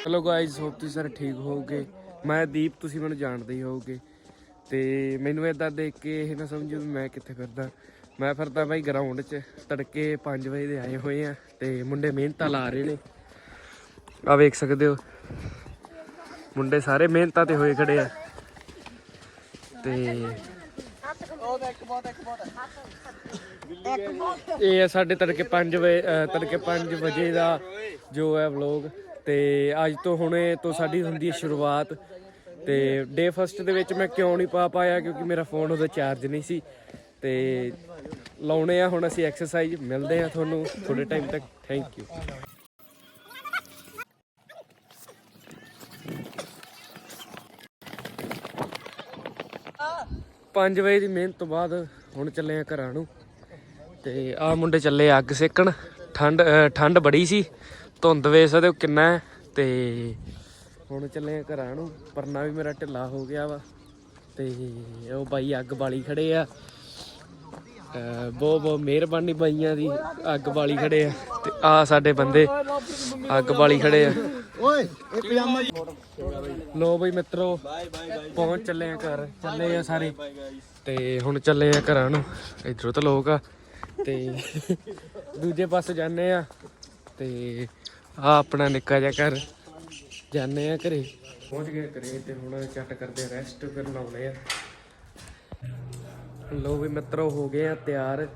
Hello guys hop ਤੁਸੀਂ ਸਾਰੇ ਠੀਕ ਹੋਵੋਗੇ। ਮੈਂ ਦੀਪ, ਤੁਸੀਂ ਮੈਨੂੰ ਜਾਣਦੇ ਹੀ ਹੋਵੋਗੇ। ਤੇ ਮੈਨੂੰ ਇਦਾਂ ਦੇਖ ਕੇ ਇਹ ਨਾ ਸਮਝੋ ਵੀ ਮੈਂ ਕਿੱਥੇ ਫਿਰਦਾ। ਮੈਂ ਫਿਰਦਾ ਬਾਈ ਗਰਾਊਂਡ 'ਚ, ਤੜਕੇ 5 ਵਜੇ ਦੇ ਆਏ ਹੋਏ ਆ ਤੇ ਮੁੰਡੇ ਮਿਹਨਤਾਂ ਲਾ ਰਹੇ ਨੇ। ਆ ਵੇਖ ਸਕਦੇ ਹੋ। ਮੁੰਡੇ ਸਾਰੇ ਮਿਹਨਤਾਂ ਤੇ ਹੋਏ ਖੜੇ ਆ। ਤੇ ਇਹ ਹੈ ਸਾਡੇ ਤੜਕੇ 5 ਵਜੇ ਅ, ਤੜਕੇ 5 ਵਜੇ ਦਾ ਜੋ ਹੈ ਵਲੌਗ ਤੇ ਅੱਜ ਤੋਂ ਹੁਣੇ ਤੋਂ ਸਾਡੀ ਹੁੰਦੀ ਹੈ ਸ਼ੁਰੂਆਤ। ਤੇ ਡੇ ਫਸਟ ਦੇ ਵਿੱਚ ਮੈਂ ਕਿਉਂ ਨਹੀਂ ਪਾ ਪਾਇਆ ਕਿਉਂਕਿ ਮੇਰਾ ਫੋਨ ਉਹਦਾ ਚਾਰਜ ਨਹੀਂ ਸੀ। ਤੇ ਲਾਉਣੇ ਆ ਹੁਣ ਅਸੀਂ ਐਕਸਰਸਾਈਜ਼ ਮਿਲਦੇ ਆ ਤੁਹਾਨੂੰ। ਥੋੜੇ ਟਾਈਮ ਤੱਕ ਥੈਂਕ ਯੂ ਪੰਜ ਵਜੇ ਦੀ ਮਿਹਨਤ ਤੋਂ ਬਾਅਦ ਹੁਣ ਚੱਲੇ ਆ ਘਰਾਂ ਨੂੰ। ਤੇ ਆਹ ਮੁੰਡੇ ਚੱਲੇ ਅੱਗ ਸੇਕਣ। ਠੰਡ ਠੰਡ ਬੜੀ ਸੀ। ਧੁੰਦ ਵੇਖ ਸਕਦੇ ਹੋ ਕਿੰਨਾ ਹੈ। ਤੇ ਹੁਣ ਚੱਲੇ ਆ ਘਰਾਂ ਨੂੰ। ਪਰਨਾ ਵੀ ਮੇਰਾ ਢਿੱਲਾ ਹੋ ਗਿਆ ਵਾ। ਤੇ ਉਹ ਬਾਈ ਅੱਗ ਬਾਲੀ ਖੜੇ ਆ। ਬਹੁਤ ਬਹੁਤ ਮਿਹਰਬਾਨੀ ਬਾਈਆਂ ਦੀ ਅੱਗ ਬਾਲੀ ਖੜੇ ਆ। ਤੇ ਆ ਸਾਡੇ ਬੰਦੇ ਅੱਗ ਬਾਲੀ ਖੜੇ ਆ। ਓਏ, ਇਹ ਪਜਾਮਾ ਲੋ ਬਈ ਮਿੱਤਰੋ, ਪਹੁੰਚ ਚੱਲੇ ਆ ਘਰ। ਚੱਲੇ ਆ ਸਾਰੇ। ਤੇ ਹੁਣ ਚੱਲੇ ਆ ਘਰਾਂ ਨੂੰ। ਇਧਰੋਂ ਤਾਂ ਲੋਕ ਆ। ਤੇ ਦੂਜੇ ਪਾਸੇ ਜਾਂਦੇ ਆ। ਤੇ ਆ ਆਪਣਾ ਨਿੱਕਾ ਜਿਹਾ ਘਰ। ਜਾਂਦੇ ਆ ਘਰੇ। ਪਹੁੰਚ ਗਏ ਘਰੇ ਤੇ ਹੁਣ ਚੱਟ ਕਰਦੇ ਰੈਸਟ ਫਿਰ ਲਾਉਣੇ ਆ। ਲੋ ਵੀ ਮਿੱਤਰੋ, ਹੋ ਗਏ ਆ ਤਿਆਰ।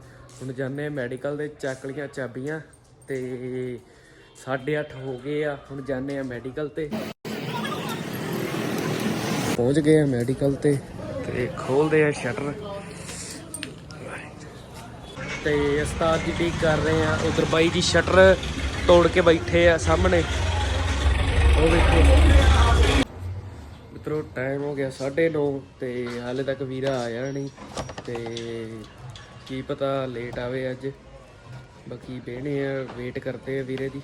ਹੁਣ ਜਾਂਦੇ ਆ ਮੈਡੀਕਲ ਦੇ ਚੱਕ ਲੀਆਂ ਚਾਬੀਆਂ। ਤੇ 8:30 ਹੋ ਗਏ ਆ ਹੁਣ ਜਾਂਦੇ ਆ ਮੈਡੀਕਲ ਤੇ। ਪਹੁੰਚ ਗਏ ਆ ਮੈਡੀਕਲ ਤੇ। ਤੇ ਖੋਲਦੇ ਆ ਸ਼ਟਰ ਤੇ ਉਸਤਾਦ ਜੀ ਠੀਕ ਕਰ ਰਹੇ ਆ ਉਧਰ ਬਾਈ ਜੀ ਸ਼ਟਰ ਤੋੜ ਕੇ ਬੈਠੇ ਆ ਸਾਹਮਣੇ। ਉਹ ਵੇਖੋ। ਮਿੱਤਰੋ ਟਾਈਮ ਹੋ ਗਿਆ 9:30 ਤੇ ਹਾਲੇ ਤੱਕ ਵੀਰਾ ਆਇਆ ਨਹੀਂ। ਤੇ ਕੀ ਪਤਾ ਲੇਟ ਆਵੇ ਅੱਜ। ਬਾਕੀ ਬਹਿਣੇ ਆ ਵੇਟ ਕਰਦੇ ਆ ਵੀਰੇ ਦੀ।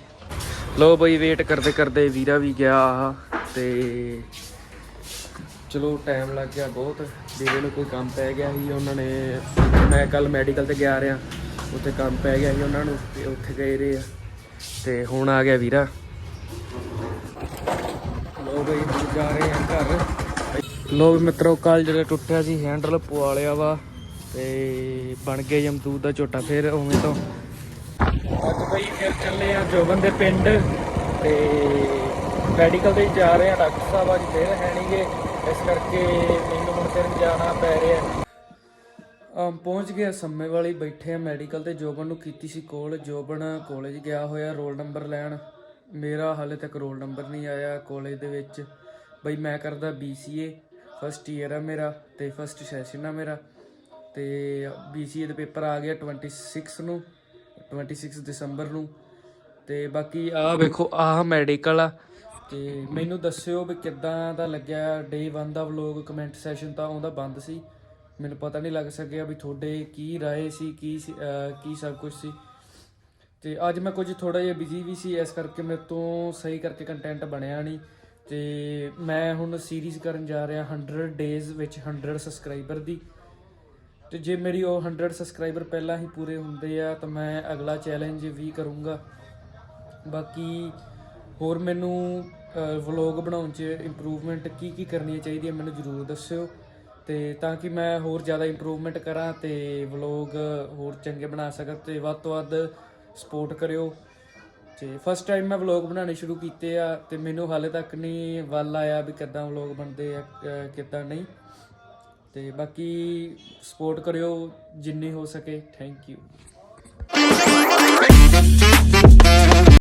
ਲੋ ਬਈ ਵੇਟ ਕਰਦੇ ਕਰਦੇ ਵੀਰਾ ਵੀ ਗਿਆ ਆਹ ਤੇ ਚਲੋ ਟਾਈਮ ਲੱਗ ਗਿਆ ਬਹੁਤ। ਵੀਰੇ ਨੂੰ ਕੋਈ ਕੰਮ ਪੈ ਗਿਆ ਸੀ, ਉਹਨਾਂ ਨੇ ਮੈਂ ਕੱਲ ਮੈਡੀਕਲ ਤੇ ਗਿਆ ਰਿਆ ਉੱਥੇ ਕੰਮ ਪੈ ਗਿਆ ਸੀ ਉਹਨਾਂ ਨੂੰ ਤੇ ਉੱਥੇ ਗਏ ਰਹੇ ਆ। ਤੇ ਹੁਣ ਆ ਗਿਆ ਵੀਰਾ। ਲੋ ਬਈ ਜਾ ਰਹੇ ਆ ਘਰ। ਲੋ ਵੀ ਮਿੱਤਰੋ ਕੱਲ ਜਿਹੜਾ ਟੁੱਟਿਆ ਸੀ ਹੈਂਡਲ ਪਵਾ ਲਿਆ ਵਾ ਤੇ ਬਣ ਗਿਆ ਜਮਦੂਦ ਦਾ ਝੋਟਾ, ਫਿਰ ਉਵੇਂ ਤੋਂ ਅੱਜ ਬਈ ਫਿਰ ਚੱਲੇ ਆ ਜੋਬਨ ਦੇ ਪਿੰਡ ਤੇ ਮੈਡੀਕਲ ਤੇ ਜਾ ਰਹੇ ਆ, ਡਾਕਟਰ ਸਾਹਿਬ ਅੱਜ ਫਿਰ ਹੈ ਨਹੀਂਗੇ ਇਸ ਕਰਕੇ ਮੈਨੂੰ ਹੁਣ ਫਿਰ ਜਾਣਾ ਪੈ ਰਿਹਾ। ਅਮ ਪਹੁੰਚ ਗਿਆ ਸੰਮੇ ਵਾਲੀ, ਬੈਠੇ ਆ ਮੈਡੀਕਲ ਤੇ ਜੋਬਨ ਨੂੰ ਕੀਤੀ ਸੀ ਕੋਲ ਜੋਬਨ ਕਾਲਜ ਗਿਆ ਹੋਇਆ ਰੋਲ ਨੰਬਰ ਲੈਣ। ਮੇਰਾ ਹਾਲੇ ਤੱਕ ਰੋਲ ਨੰਬਰ ਨਹੀਂ ਆਇਆ ਕਾਲਜ ਦੇ ਵਿੱਚ। ਬਈ ਮੈਂ ਕਰਦਾ BCA ਫਸਟ ਈਅਰ ਆ ਮੇਰਾ ਤੇ ਫਸਟ ਸੈਸ਼ਨ ਆ ਮੇਰਾ। ਤੇ BCA ਦੇ ਪੇਪਰ ਆ ਗਿਆ 26 ਨੂੰ। 26 ਦਸੰਬਰ ਨੂੰ। ਤੇ ਬਾਕੀ ਆਹ ਵੇਖੋ ਆਹ ਮੈਡੀਕਲ ਆ। ਤੇ ਮੈਨੂੰ ਦੱਸਿਓ ਵੀ ਕਿੱਦਾਂ ਦਾ ਲੱਗਿਆ ਡੇ 1 ਦਾ ਵਲੋਗ ਕਮੈਂਟ ਸੈਸ਼ਨ ਤਾਂ ਉਹਦਾ ਬੰਦ ਸੀ। ਮੈਨੂੰ ਪਤਾ ਨਹੀਂ ਲੱਗ ਸਕਿਆ ਵੀ ਤੁਹਾਡੇ ਕੀ ਰਾਏ ਸੀ ਕੀ ਕੀ ਸਭ ਕੁਝ ਸੀ। ਤੇ ਅੱਜ ਮੈਂ ਕੁਝ ਥੋੜਾ ਜਿਹਾ ਬਿਜ਼ੀ ਵੀ ਸੀ ਇਸ ਕਰਕੇ ਮੇਰੇ ਤੋਂ ਸਹੀ ਕਰਕੇ ਕੰਟੈਂਟ ਬਣਿਆ ਨਹੀਂ ਤੇ ਮੈਂ ਹੁਣ ਸੀਰੀਜ਼ ਕਰਨ ਜਾ ਰਿਹਾ 100 ਡੇਜ਼ ਵਿੱਚ 100 ਸਬਸਕ੍ਰਾਈਬਰ ਦੀ। ਤੇ ਜੇ ਮੇਰੀ ਉਹ 100 ਸਬਸਕ੍ਰਾਈਬਰ ਪਹਿਲਾਂ ਹੀ ਪੂਰੇ ਹੁੰਦੇ ਆ, ਤਾਂ ਮੈਂ ਅਗਲਾ ਚੈਲੰਜ ਵੀ ਕਰੂੰਗਾ। ਬਾਕੀ ਹੋਰ ਮੈਨੂੰ ਵਲੌਗ ਬਣਾਉਣ 'ਚ ਇੰਪਰੂਵਮੈਂਟ ਕੀ ਕੀ ਕਰਨੀ ਚਾਹੀਦੀ ਹੈ ਮੈਨੂੰ ਜਰੂਰ ਦੱਸਿਓ। ਤੇ ਤਾਂ ਕਿ ਮੈਂ ਹੋਰ ਜ਼ਿਆਦਾ ਇੰਪਰੂਵਮੈਂਟ ਕਰਾਂ ਤੇ ਵਲੌਗ ਹੋਰ ਚੰਗੇ ਬਣਾ ਸਕਾਂ ਤੇ ਵੱਧ ਤੋਂ ਵੱਧ ਸਪੋਰਟ ਕਰਿਓ। ਤੇ ਫਸਟ ਟਾਈਮ ਮੈਂ ਵਲੌਗ ਬਣਾਉਣੇ ਸ਼ੁਰੂ ਕੀਤੇ ਆ ਤੇ ਮੈਨੂੰ ਹਾਲੇ ਤੱਕ ਨਹੀਂ ਵੱਲ ਆਇਆ ਵੀ ਕਿੱਦਾਂ ਵਲੌਗ ਬਣਦੇ ਆ, ਅਹ, ਕਿੱਦਾਂ ਨਹੀਂ। ਤੇ ਬਾਕੀ ਸਪੋਰਟ ਕਰਿਓ ਜਿੰਨੀ ਹੋ ਸਕੇ ਥੈਂਕ ਯੂ